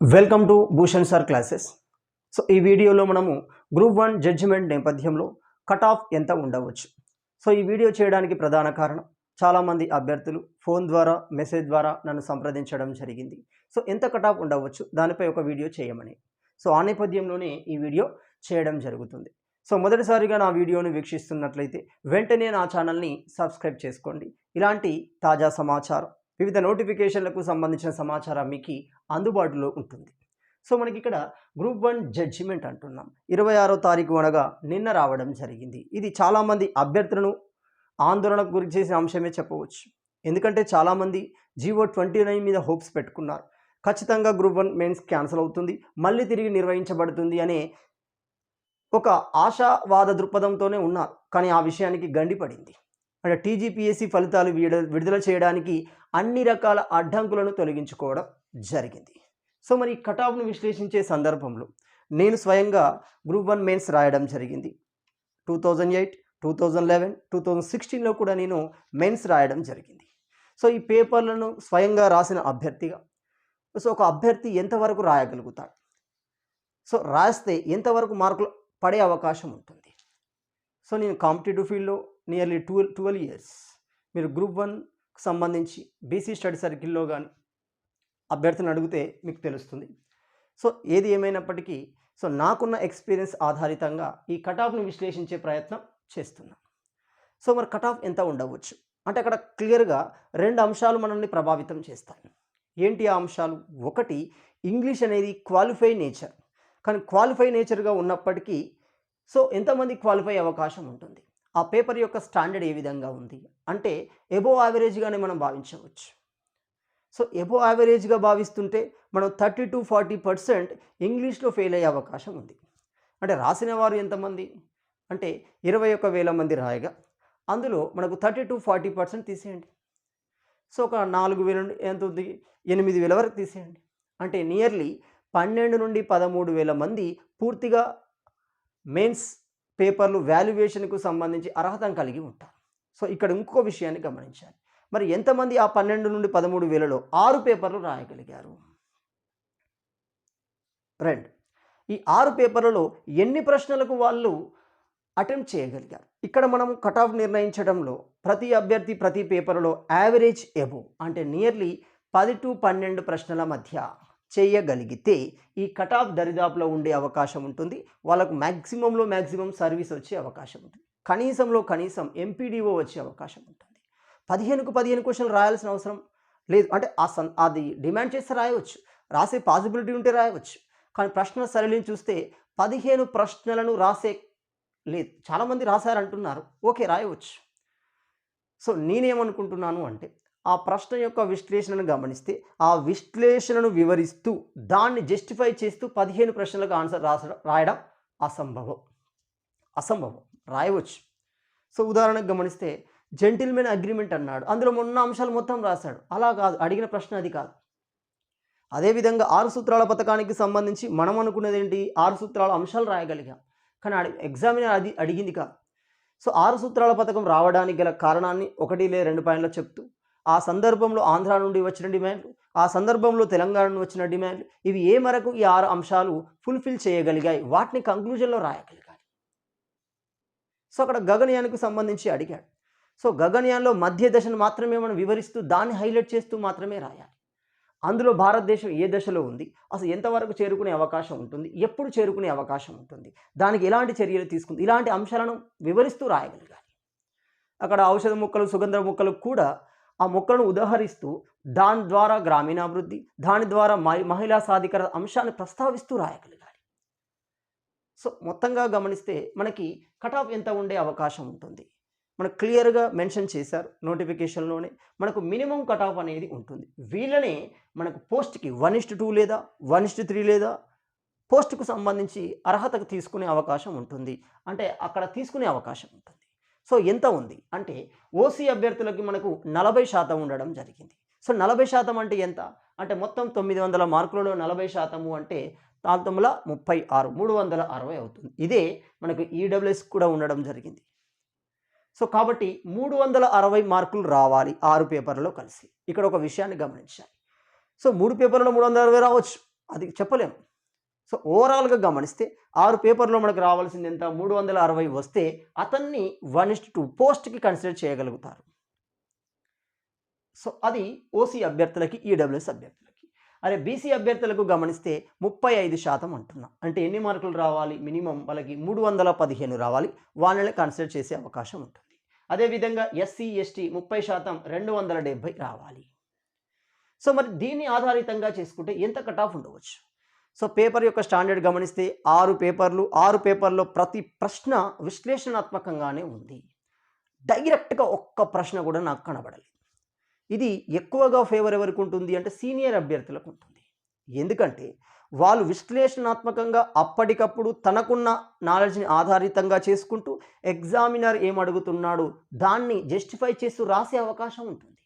Welcome to Bhushan sir classes so ఈ వీడియోలో మనము గ్రూప్ వన్ జడ్జిమెంట్ నేపథ్యంలో కట్ ఆఫ్ ఎంత ఉండవచ్చు? సో ఈ వీడియో చేయడానికి ప్రధాన కారణం చాలామంది అభ్యర్థులు ఫోన్ ద్వారా మెసేజ్ ద్వారా నన్ను సంప్రదించడం జరిగింది. సో ఎంత కట్ ఆఫ్ ఉండవచ్చు? దానిపై ఒక వీడియో చేయమని. సో ఆ నేపథ్యంలోనే ఈ వీడియో చేయడం జరుగుతుంది. సో మొదటిసారిగా నా వీడియోను వీక్షిస్తున్నట్లయితే వెంటనే నా ఛానల్ని సబ్స్క్రైబ్ చేసుకోండి. ఇలాంటి తాజా సమాచారం వివిధ నోటిఫికేషన్లకు సంబంధించిన సమాచారం మీకు అందుబాటులో ఉంటుంది. సో మనకి ఇక్కడ గ్రూప్ వన్ జడ్జిమెంట్ అంటున్నాం. ఇరవై ఆరో తారీఖు అనగా నిన్న రావడం జరిగింది. ఇది చాలామంది అభ్యర్థులను ఆందోళనకు గురి చేసిన అంశమే చెప్పవచ్చు. ఎందుకంటే చాలామంది జీవో ట్వంటీ నైన్ మీద హోప్స్ పెట్టుకున్నారు. ఖచ్చితంగా గ్రూప్ వన్ మెయిన్స్ క్యాన్సిల్ అవుతుంది. మళ్ళీ తిరిగి నిర్వహించబడుతుంది అనే ఒక ఆశావాద దృక్పథంతోనే ఉన్నారు. కానీ ఆ విషయానికి గండిపడింది. అంటే టీజీపీఎస్సీ ఫలితాలు విడుదల విడుదల చేయడానికి అన్ని రకాల అడ్డంకులను తొలగించుకోవడం జరిగింది. సో మరి కటాఫ్ను విశ్లేషించే సందర్భంలో నేను స్వయంగా గ్రూప్ వన్ మెయిన్స్ రాయడం జరిగింది. Two thousand eight two thousand eleven two thousand సిక్స్టీన్లో కూడా నేను మెయిన్స్ రాయడం జరిగింది. సో ఈ పేపర్లను స్వయంగా రాసిన అభ్యర్థిగా సో ఒక అభ్యర్థి ఎంతవరకు రాయగలుగుతాడు? సో రాస్తే ఎంతవరకు మార్కులు పడే అవకాశం ఉంటుంది? సో నేను కాంపిటేటివ్ ఫీల్డ్లో నియర్లీ ట్వెల్వ్ ట్వెల్వ్ ఇయర్స్ మీరు గ్రూప్ వన్కి సంబంధించి బీసీ స్టడీ సర్కిల్లో కానీ అభ్యర్థిని అడిగితే మీకు తెలుస్తుంది. సో ఏది ఏమైనప్పటికీ సో నాకున్న ఎక్స్పీరియన్స్ ఆధారితంగా ఈ కట్ విశ్లేషించే ప్రయత్నం చేస్తున్నాం. సో మరి కట్ ఆఫ్ ఎంత ఉండవచ్చు? అంటే అక్కడ క్లియర్గా రెండు అంశాలు మనల్ని ప్రభావితం చేస్తాయి. ఏంటి ఆ అంశాలు? ఒకటి ఇంగ్లీష్ అనేది క్వాలిఫై నేచర్ కానీ క్వాలిఫై నేచర్గా ఉన్నప్పటికీ సో ఎంతమంది క్వాలిఫై అవకాశం ఉంటుంది? ఆ పేపర్ యొక్క స్టాండర్డ్ ఏ విధంగా ఉంది? అంటే ఎబో యావరేజ్గానే మనం భావించవచ్చు. సో ఎబో యావరేజ్గా భావిస్తుంటే మనం థర్టీ టు ఫార్టీ పర్సెంట్ ఇంగ్లీష్లో ఫెయిల్ అయ్యే అవకాశం ఉంది. అంటే రాసిన వారు ఎంతమంది? అంటే ఇరవై ఒక్క వేల మంది రాయగా అందులో మనకు థర్టీ టు ఫార్టీ పర్సెంట్ తీసేయండి. సో ఒక నాలుగు వేల ఎంత ఉంది? ఎనిమిది వేల వరకు తీసేయండి. అంటే నియర్లీ పన్నెండు నుండి పదమూడు వేల మంది పూర్తిగా మెయిన్స్ పేపర్లు వాల్యుయేషన్కు సంబంధించి అర్హత కలిగి ఉంటారు. సో ఇక్కడ ఇంకో విషయాన్ని గమనించాలి. మరి ఎంతమంది ఆ పన్నెండు నుండి పదమూడు వేలలో ఆరు పేపర్లు రాయగలిగారు? రెండు. ఈ ఆరు పేపర్లలో ఎన్ని ప్రశ్నలకు వాళ్ళు అటెంప్ట్ చేయగలిగారు? ఇక్కడ మనం కట్ ఆఫ్ నిర్ణయించడంలో ప్రతి అభ్యర్థి ప్రతి పేపర్లో యావరేజ్ ఎబో అంటే నియర్లీ పది టు పన్నెండు ప్రశ్నల మధ్య చేయగలిగితే ఈ కట్ ఆఫ్ దరిదాపులో ఉండే అవకాశం ఉంటుంది. వాళ్ళకు మ్యాక్సిమంలో మ్యాక్సిమం సర్వీస్ వచ్చే అవకాశం ఉంటుంది. కనీసంలో కనీసం ఎంపీడీఓ వచ్చే అవకాశం ఉంటుంది. పదిహేనుకు పదిహేను క్వశ్చన్లు రాయాల్సిన అవసరం లేదు. అంటే ఆ సన్ అది డిమాండ్ చేస్తే రాయవచ్చు. రాసే పాసిబిలిటీ ఉంటే రాయవచ్చు. కానీ ప్రశ్న సరళిని చూస్తే పదిహేను ప్రశ్నలను రాసే లేదు. చాలామంది రాశారంటున్నారు. ఓకే రాయవచ్చు. సో నేనేమనుకుంటున్నాను అంటే ఆ ప్రశ్న యొక్క విశ్లేషణను గమనిస్తే ఆ విశ్లేషణను వివరిస్తూ దాన్ని జస్టిఫై చేస్తూ పదిహేను ప్రశ్నలకు ఆన్సర్ రాసడం రాయడం అసంభవం. అసంభవం. రాయవచ్చు. సో ఉదాహరణకు గమనిస్తే జెంటిల్మెన్ అగ్రిమెంట్ అన్నాడు. అందులో మొన్న అంశాలు మొత్తం రాశాడు. అలా కాదు. అడిగిన ప్రశ్న అది కాదు. అదేవిధంగా ఆరు సూత్రాల పథకానికి సంబంధించి మనం అనుకున్నది ఏంటి ఆరు సూత్రాల అంశాలు రాయగలిగాం. కానీ అడి ఎగ్జామినర్ అది అడిగింది కాదు. సో ఆరు సూత్రాల పథకం రావడానికి గల కారణాన్ని ఒకటి లే రెండు పాయింట్లో చెప్తూ ఆ సందర్భంలో ఆంధ్ర నుండి వచ్చిన డిమాండ్లు ఆ సందర్భంలో తెలంగాణ నుండి వచ్చిన డిమాండ్లు ఇవి ఏ మేరకు ఈ ఆరు అంశాలు ఫుల్ఫిల్ చేయగలిగాయి? వాటిని కంక్లూజన్లో రాయగలిగాయి సో అక్కడ గగనయానికి సంబంధించి అడిగాడు. సో గగనయాన్లో మధ్య దశను మాత్రమే మనం వివరిస్తూ దాన్ని హైలైట్ చేస్తూ మాత్రమే రాయాలి. అందులో భారతదేశం ఏ దశలో ఉంది? అసలు ఎంతవరకు చేరుకునే అవకాశం ఉంటుంది? ఎప్పుడు చేరుకునే అవకాశం ఉంటుంది? దానికి ఎలాంటి చర్యలు తీసుకుంది? ఇలాంటి అంశాలను వివరిస్తూ రాయగలగాలి అక్కడ ఔషధ మొక్కలు సుగంధ మొక్కలు కూడా ఆ మొక్కలను ఉదహరిస్తూ దాని ద్వారా గ్రామీణాభివృద్ధి దాని ద్వారా మహిళా సాధికార అంశాన్ని ప్రస్తావిస్తూ రాయగలగాలి. సో మొత్తంగా గమనిస్తే మనకి కట్ ఆఫ్ ఎంత ఉండే అవకాశం ఉంటుంది. మనకు క్లియర్గా మెన్షన్ చేశారు నోటిఫికేషన్లోనే. మనకు మినిమం కట్ ఆఫ్ అనేది ఉంటుంది. వీళ్ళనే మనకు పోస్ట్కి వన్ ఇస్ట్ టూ లేదా వన్ ఇస్ట్ త్రీ లేదా పోస్ట్కు సంబంధించి అర్హతకు తీసుకునే అవకాశం ఉంటుంది. అంటే అక్కడ తీసుకునే అవకాశం ఉంటుంది. సో ఎంత ఉంది? అంటే ఓసీ అభ్యర్థులకి మనకు నలభై శాతం ఉండడం జరిగింది. సో నలభై శాతం అంటే ఎంత? అంటే మొత్తం తొమ్మిది వందల మార్కులలో నలభై శాతము అంటే పంతొమ్మిది ముప్పై ఆరు మూడు వందల అరవై అవుతుంది. ఇదే మనకు ఈడబ్ల్యూఎస్ కూడా ఉండడం జరిగింది. సో కాబట్టి మూడు వందల అరవై మార్కులు రావాలి ఆరు పేపర్లలో కలిసి. ఇక్కడ ఒక విషయాన్ని గమనించాలి. సో మూడు పేపర్లలో మూడు వందల అరవై రావచ్చు. అది చెప్పలేము. సో ఓవరాల్గా గమనిస్తే ఆరు పేపర్లో మనకు రావాల్సింది ఎంత? మూడు వందల అరవై వస్తే అతన్ని వన్ ఇస్ట్ టూ పోస్ట్కి కన్సిడర్ చేయగలుగుతారు. సో అది ఓసీ అభ్యర్థులకి ఈడబ్ల్యూఎస్ అభ్యర్థులకి. అరే బీసీ అభ్యర్థులకు గమనిస్తే ముప్పై ఐదు శాతం అంటున్నా. అంటే ఎన్ని మార్కులు రావాలి? మినిమం వాళ్ళకి మూడు వందల పదిహేను రావాలి. వాళ్ళని కన్సిడర్ చేసే అవకాశం ఉంటుంది. అదేవిధంగా ఎస్సీ ఎస్టీ ముప్పై శాతం రెండు వందల డెబ్భై రావాలి. సో మరి దీన్ని ఆధారితంగా చేసుకుంటే ఎంత కట్ ఆఫ్ ఉండవచ్చు? సో పేపర్ యొక్క స్టాండర్డ్ గమనిస్తే ఆరు పేపర్లు ఆరు పేపర్లో ప్రతి ప్రశ్న విశ్లేషణాత్మకంగానే ఉంది. డైరెక్ట్గా ఒక్క ప్రశ్న కూడా నాకు కనబడలేదు. ఇది ఎక్కువగా ఫేవర్ ఎవరికి ఉంటుంది అంటే సీనియర్ అభ్యర్థులకు ఉంటుంది. ఎందుకంటే వాళ్ళు విశ్లేషణాత్మకంగా అప్పటికప్పుడు తనకున్న నాలెడ్జ్ని ఆధారితంగా చేసుకుంటూ ఎగ్జామినర్ ఏం దాన్ని జస్టిఫై చేస్తూ రాసే అవకాశం ఉంటుంది.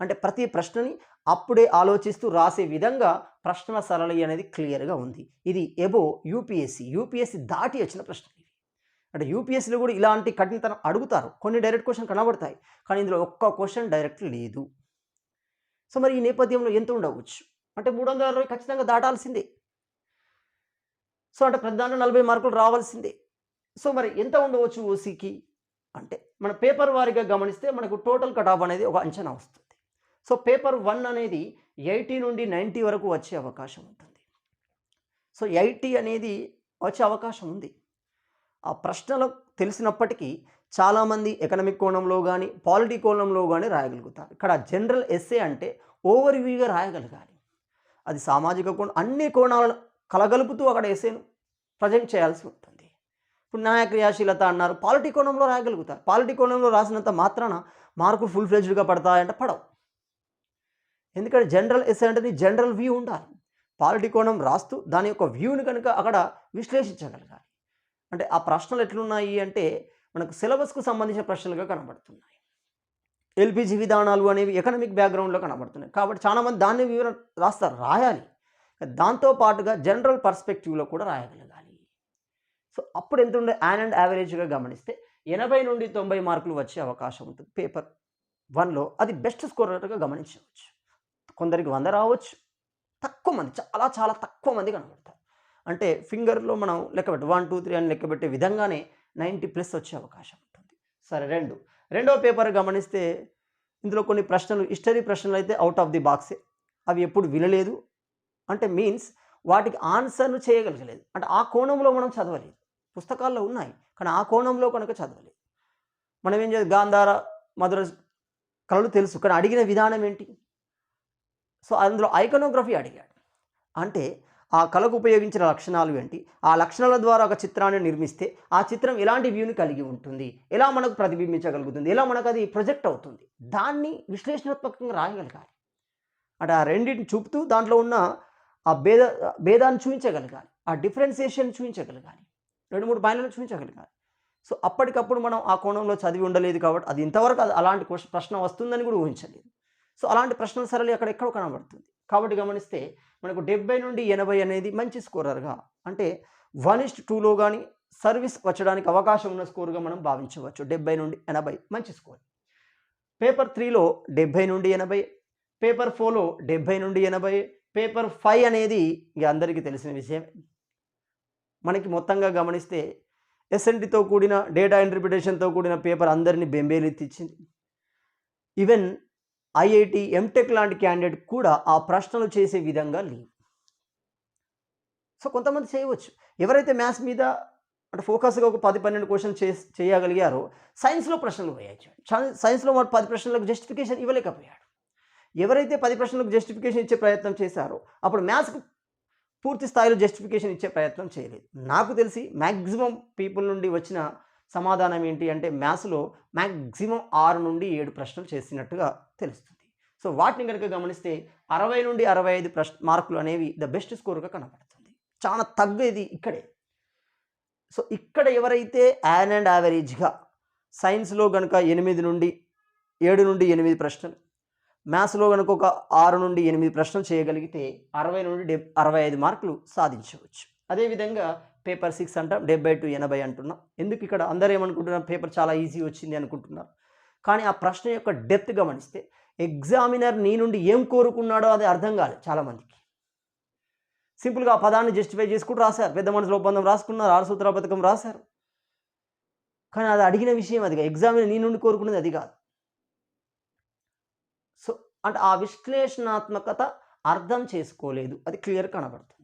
అంటే ప్రతి ప్రశ్నని అప్పుడే ఆలోచిస్తూ రాసే విధంగా ప్రశ్నల సరళి అనేది క్లియర్గా ఉంది. ఇది ఎబో యూపీఎస్సి యూపీఎస్సి దాటి వచ్చిన ప్రశ్నలు ఇవి అంటే యూపీఎస్సీలో కూడా ఇలాంటి కఠినతనం అడుగుతారు. కొన్ని డైరెక్ట్ క్వశ్చన్ కనబడతాయి. కానీ ఇందులో ఒక్క క్వశ్చన్ డైరెక్ట్ లేదు. సో మరి ఈ నేపథ్యంలో ఎంత ఉండవచ్చు? అంటే మూడు వందల అరవై ఖచ్చితంగా దాటాల్సిందే. సో అంటే ప్రధాన నలభై మార్కులు రావాల్సిందే. సో మరి ఎంత ఉండవచ్చు ఓసీకి? అంటే మన పేపర్ వారిగా గమనిస్తే మనకు టోటల్ కట్ ఆఫ్ అనేది ఒక అంచనా వస్తుంది. సో పేపర్ వన్ అనేది ఎయిటీ నుండి నైంటీ వరకు వచ్చే అవకాశం ఉంటుంది. సో ఎయిటీ అనేది వచ్చే అవకాశం ఉంది. ఆ ప్రశ్నలు తెలిసినప్పటికీ చాలామంది ఎకనామిక్ కోణంలో కానీ పాలిటీ కోణంలో కానీ రాయగలుగుతారు. ఇక్కడ జనరల్ ఎస్ఏ అంటే ఓవర్ వ్యూగా రాయగలగాలి. అది సామాజిక కోణం అన్ని కోణాలను కలగలుపుతూ అక్కడ ఎస్ఏను ప్రజెంట్ చేయాల్సి ఉంటుంది. ఇప్పుడు న్యాయ క్రియాశీలత అన్నారు పాలిటీ కోణంలో రాయగలుగుతారు. పాలిటీ కోణంలో రాసినంత మాత్రాన మార్కులు ఫుల్ ఫ్లెజ్డ్గా పడతాయంటే పడవు. ఎందుకంటే జనరల్ ఎస్సే అంటే నీ జనరల్ వ్యూ ఉండాలి. పాలిటీ కోణం రాస్తూ దాని యొక్క వ్యూని కనుక అక్కడ విశ్లేషించగలగాలి. అంటే ఆ ప్రశ్నలు ఎట్లున్నాయి అంటే మనకు సిలబస్కు సంబంధించిన ప్రశ్నలుగా కనబడుతున్నాయి. ఎల్పిజి విధానాలు అనేవి ఎకనామిక్ బ్యాక్గ్రౌండ్లో కనబడుతున్నాయి. కాబట్టి చాలామంది దాన్ని వివరణ రాస్తారు రాయాలి. దాంతో పాటుగా జనరల్ పర్స్పెక్టివ్లో కూడా రాయగలగాలి. సో అప్పుడు ఎంత ఉండే యాన్ అండ్ యావరేజ్గా గమనిస్తే ఎనభై నుండి తొంభై మార్కులు వచ్చే అవకాశం ఉంటుంది. పేపర్ వన్లో అది బెస్ట్ స్కోరర్గా గమనించవచ్చు. కొందరికి వంద రావచ్చు. తక్కువ మంది చాలా చాలా తక్కువ మంది కనబడతారు. అంటే ఫింగర్లో మనం లెక్కపెట్టి వన్ టూ త్రీ అని లెక్కబెట్టే విధంగానే నైంటీ ప్లస్ వచ్చే అవకాశం ఉంటుంది. సరే రెండు. రెండవ పేపర్ గమనిస్తే ఇందులో కొన్ని ప్రశ్నలు హిస్టరీ ప్రశ్నలు అయితే అవుట్ ఆఫ్ ది బాక్సే అవి ఎప్పుడు వినలేదు. అంటే మీన్స్ వాటికి ఆన్సర్ను చేయగలగలేదు. అంటే ఆ కోణంలో మనం చదవలేదు. పుస్తకాల్లో ఉన్నాయి కానీ ఆ కోణంలో కనుక చదవలేదు. మనం ఏం చేయాలి? గాంధార మధుర కళలు తెలుసు కానీ అడిగిన విధానం ఏంటి? సో అందులో ఐకనోగ్రఫీ అడిగాడు. అంటే ఆ కళకు ఉపయోగించిన లక్షణాలు ఏంటి? ఆ లక్షణాల ద్వారా ఒక చిత్రాన్ని నిర్మిస్తే ఆ చిత్రం ఎలాంటి వ్యూని కలిగి ఉంటుంది? ఎలా మనకు ప్రతిబింబించగలుగుతుంది? ఎలా మనకు అది ప్రొజెక్ట్ అవుతుంది? దాన్ని విశ్లేషణాత్మకంగా రాయగలగాలి. అంటే ఆ రెండింటిని చూపుతూ దాంట్లో ఉన్న ఆ భేద భేదాన్ని చూపించగలగాలి. ఆ డిఫరెన్సియేషన్ చూపించగలగాలి. రెండు మూడు పాయింట్లను చూపించగలగాలి. సో అప్పటికప్పుడు మనం ఆ కోణంలో చదివి ఉండలేదు కాబట్టి అది ఇంతవరకు అది అలాంటి ప్రశ్న వస్తుందని కూడా ఊహించలేదు. సో అలాంటి ప్రశ్నల సరళి అక్కడ ఎక్కడో కనబడుతుంది. కాబట్టి గమనిస్తే మనకు డెబ్బై నుండి ఎనభై అనేది మంచి స్కోరర్గా అంటే వన్ ఇస్ట్ టూలో కానీ సర్వీస్ వచ్చడానికి అవకాశం ఉన్న స్కోర్గా మనం భావించవచ్చు. డెబ్బై నుండి ఎనభై మంచి స్కోర్. పేపర్ త్రీలో డెబ్బై నుండి ఎనభై పేపర్ ఫోర్లో డెబ్బై నుండి ఎనభై పేపర్ ఫైవ్ అనేది ఇక అందరికీ తెలిసిన విషయం మనకి మొత్తంగా గమనిస్తే ఎస్ఎన్టీతో కూడిన డేటా ఇంటర్ప్రిటేషన్తో కూడిన పేపర్ అందరినీ బెంబేలెత్తిచ్చింది. ఈవెన్ ఐఐటి ఎంటెక్ లాంటి క్యాండిడేట్ కూడా ఆ ప్రశ్నలు చేసే విధంగా లేవు. సో కొంతమంది చేయవచ్చు. ఎవరైతే మ్యాథ్స్ మీద అంటే ఫోకస్గా ఒక పది పన్నెండు క్వశ్చన్ చే చేయగలిగారో సైన్స్లో ప్రశ్నలు పోయాయి సైన్స్లో వాడు పది ప్రశ్నలకు జస్టిఫికేషన్ ఇవ్వలేకపోయాడు. ఎవరైతే పది ప్రశ్నలకు జస్టిఫికేషన్ ఇచ్చే ప్రయత్నం చేశారో అప్పుడు మ్యాథ్స్కు పూర్తి స్థాయిలో జస్టిఫికేషన్ ఇచ్చే ప్రయత్నం చేయలేదు. నాకు తెలిసి మ్యాక్సిమం పీపుల్ నుండి వచ్చిన సమాధానం ఏంటి అంటే మ్యాథ్స్లో మ్యాక్సిమం ఆరు నుండి ఏడు ప్రశ్నలు చేసినట్టుగా తెలుస్తుంది. సో వాటిని కనుక గమనిస్తే అరవై నుండి అరవై ఐదు ప్రశ్న మార్కులు అనేవి ద బెస్ట్ స్కోర్గా కనబడుతుంది. చాలా తగ్గేది ఇక్కడే. సో ఇక్కడ ఎవరైతే యాన్ అండ్ యావరేజ్గా సైన్స్లో కనుక ఎనిమిది నుండి ఏడు నుండి ఎనిమిది ప్రశ్నలు మ్యాథ్స్లో కనుక ఒక ఆరు నుండి ఎనిమిది ప్రశ్నలు చేయగలిగితే అరవై నుండి డెబ్ అరవై ఐదు మార్కులు సాధించవచ్చు. అదేవిధంగా పేపర్ సిక్స్ అంటాం డెబ్బై టు ఎనభై అంటున్నాం. ఎందుకు ఇక్కడ అందరూ ఏమనుకుంటున్నారు? పేపర్ చాలా ఈజీ వచ్చింది అనుకుంటున్నారు. కానీ ఆ ప్రశ్న యొక్క డెప్త్ గమనిస్తే ఎగ్జామినర్ నీ నుండి ఏం కోరుకున్నాడో అది అర్థం కాలేదు చాలామందికి సింపుల్గా ఆ పదాన్ని జస్టిఫై చేసుకుంటూ రాశారు. పెద్ద మనుషుల ఒప్పందం రాసుకున్నారు ఆరు సూత్ర పథకం రాశారు. కానీ అది అడిగిన విషయం అది ఎగ్జామ్ నీ నుండి కోరుకునేది అది కాదు. సో అంటే ఆ విశ్లేషణాత్మకత అర్థం చేసుకోలేదు. అది క్లియర్ కనబడుతుంది.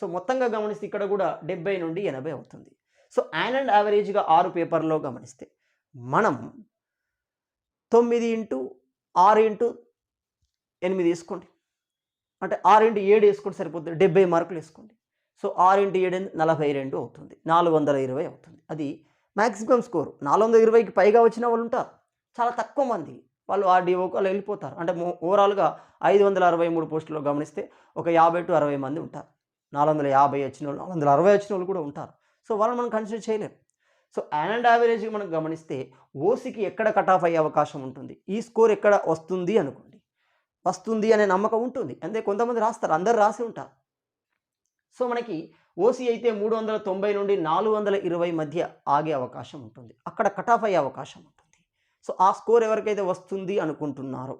సో మొత్తంగా గమనిస్తే ఇక్కడ కూడా డెబ్బై నుండి ఎనభై అవుతుంది. సో యాన్ అండ్ యావరేజ్గా ఆరు పేపర్లో గమనిస్తే మనం తొమ్మిది ఇంటూ ఆరు ఇంటూ ఎనిమిది వేసుకోండి. అంటే ఆరు ఇంటూ ఏడు వేసుకుంటే సరిపోతుంది. డెబ్బై మార్కులు వేసుకోండి. సో ఆరు ఇంటూ ఏడు నలభై రెండు అవుతుంది. నాలుగు వందల ఇరవై అవుతుంది. అది మ్యాక్సిమం స్కోర్. నాలుగు వందల ఇరవైకి పైగా వచ్చిన వాళ్ళు ఉంటారు. చాలా తక్కువ మంది వాళ్ళు ఆ వాళ్ళు వెళ్ళిపోతారు. అంటే ఓవరాల్గా ఐదు వందల అరవై మూడు పోస్టుల్లో గమనిస్తే ఒక యాభై టు అరవై మంది ఉంటారు. నాలుగు వందల యాభై వచ్చిన వాళ్ళు నాలుగు వందల అరవై వచ్చిన వాళ్ళు కూడా ఉంటారు. సో వాళ్ళని మనం కన్సిడర్ చేయలేం. సో యాన్ అండ్ యావరేజ్గా మనం గమనిస్తే ఓసీకి ఎక్కడ కట్ ఆఫ్ అయ్యే అవకాశం ఉంటుంది? ఈ స్కోర్ ఎక్కడ వస్తుంది అనుకోండి. వస్తుంది అనే నమ్మకం ఉంటుంది. అంతే కొంతమంది రాస్తారు. అందరు రాసి ఉంటారు. సో మనకి ఓసీ అయితే మూడు వందల తొంభై నుండి నాలుగు వందల ఇరవై మధ్య ఆగే అవకాశం ఉంటుంది. అక్కడ కట్ ఆఫ్ అయ్యే అవకాశం ఉంటుంది. సో ఆ స్కోర్ ఎవరికైతే వస్తుంది అనుకుంటున్నారో.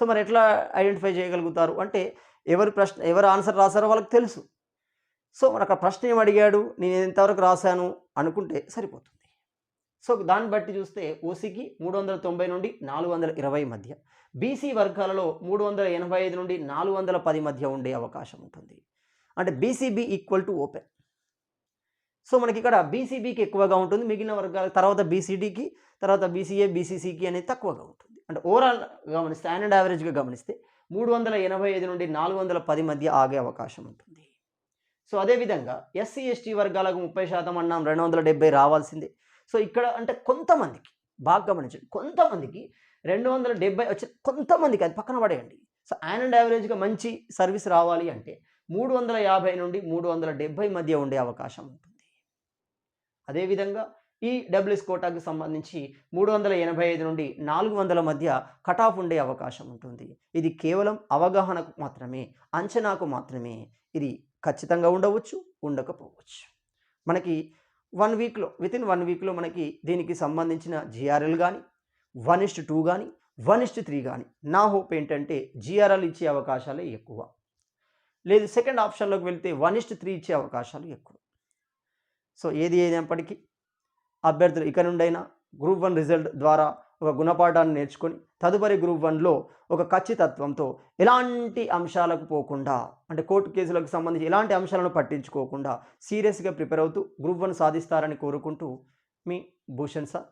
సో మరి ఎట్లా ఐడెంటిఫై చేయగలుగుతారు? అంటే ఎవరు ప్రశ్న ఎవరు ఆన్సర్ రాశారో వాళ్ళకి తెలుసు. సో మరి అక్కడ ప్రశ్న ఏం అడిగాడు? నేను ఎంతవరకు రాశాను అనుకుంటే సరిపోతుంది. సో దాన్ని బట్టి చూస్తే ఓసీకి మూడు వందల తొంభై నుండి నాలుగు వందల ఇరవై మధ్య బీసీ వర్గాలలో మూడు వందల ఎనభై ఐదు నుండి నాలుగు వందల పది మధ్య ఉండే అవకాశం ఉంటుంది. అంటే BCB equal to open so మనకి ఇక్కడ బీసీబీకి ఎక్కువగా ఉంటుంది మిగిలిన వర్గాల తర్వాత బీసీడీకి తర్వాత బీసీఏ బీసీసీకి అనేది తక్కువగా ఉంటుంది. అంటే ఓవరాల్ గమనిస్తే అండ్ యావరేజ్గా గమనిస్తే మూడు వందల ఎనభై ఐదు నుండి నాలుగు వందల పది మధ్య ఆగే అవకాశం ఉంటుంది. సో అదేవిధంగా ఎస్సీ ఎస్టీ వర్గాలకు ముప్పై శాతం అన్నాం రెండు వందల డెబ్బై రావాల్సిందే. సో ఇక్కడ అంటే కొంతమందికి బాగా గమనించండి కొంతమందికి రెండు వందల డెబ్బై వచ్చి కొంతమందికి అది పక్కన పడేయండి. సో అండ్ యావరేజ్గా మంచి సర్వీస్ రావాలి అంటే మూడు వందల యాభై నుండి మూడు వందల డెబ్బై మధ్య ఉండే అవకాశం ఉంటుంది. అదేవిధంగా ఈ డబ్ల్యూఎస్ కోటాకు సంబంధించి మూడు వందల ఎనభై ఐదు నుండి నాలుగు వందల మధ్య కటాఫ్ ఉండే అవకాశం ఉంటుంది. ఇది కేవలం అవగాహనకు మాత్రమే అంచనాకు మాత్రమే. ఇది ఖచ్చితంగా ఉండవచ్చు ఉండకపోవచ్చు. మనకి వన్ వీక్లో విత్ ఇన్ వన్ వీక్లో మనకి దీనికి సంబంధించిన జిఆర్ఎల్ కానీ వన్ ఇస్ట్ టూ కానీ వన్ ఇస్ట్ త్రీ కానీ నా హోప్ ఏంటంటే జిఆర్ఎల్ ఇచ్చే అవకాశాలే ఎక్కువ. లేదు సెకండ్ ఆప్షన్లోకి వెళ్తే వన్ ఇస్ట్ త్రీ ఇచ్చే అవకాశాలు ఎక్కువ. సో ఏది ఏదైనప్పటికీ అభ్యర్థులు ఇక నుండైనా గ్రూప్ వన్ రిజల్ట్ ద్వారా ఒక గుణపాఠాన్ని నేర్చుకొని తదుపరి గ్రూప్ వన్లో ఒక ఖచ్చితత్వంతో ఎలాంటి అంశాలకు పోకుండా అంటే కోర్టు కేసులకు సంబంధించి ఎలాంటి అంశాలను పట్టించుకోకుండా సీరియస్గా ప్రిపేర్ అవుతూ గ్రూప్ వన్ సాధిస్తారని కోరుకుంటూ మీ భూషణ్ సార్.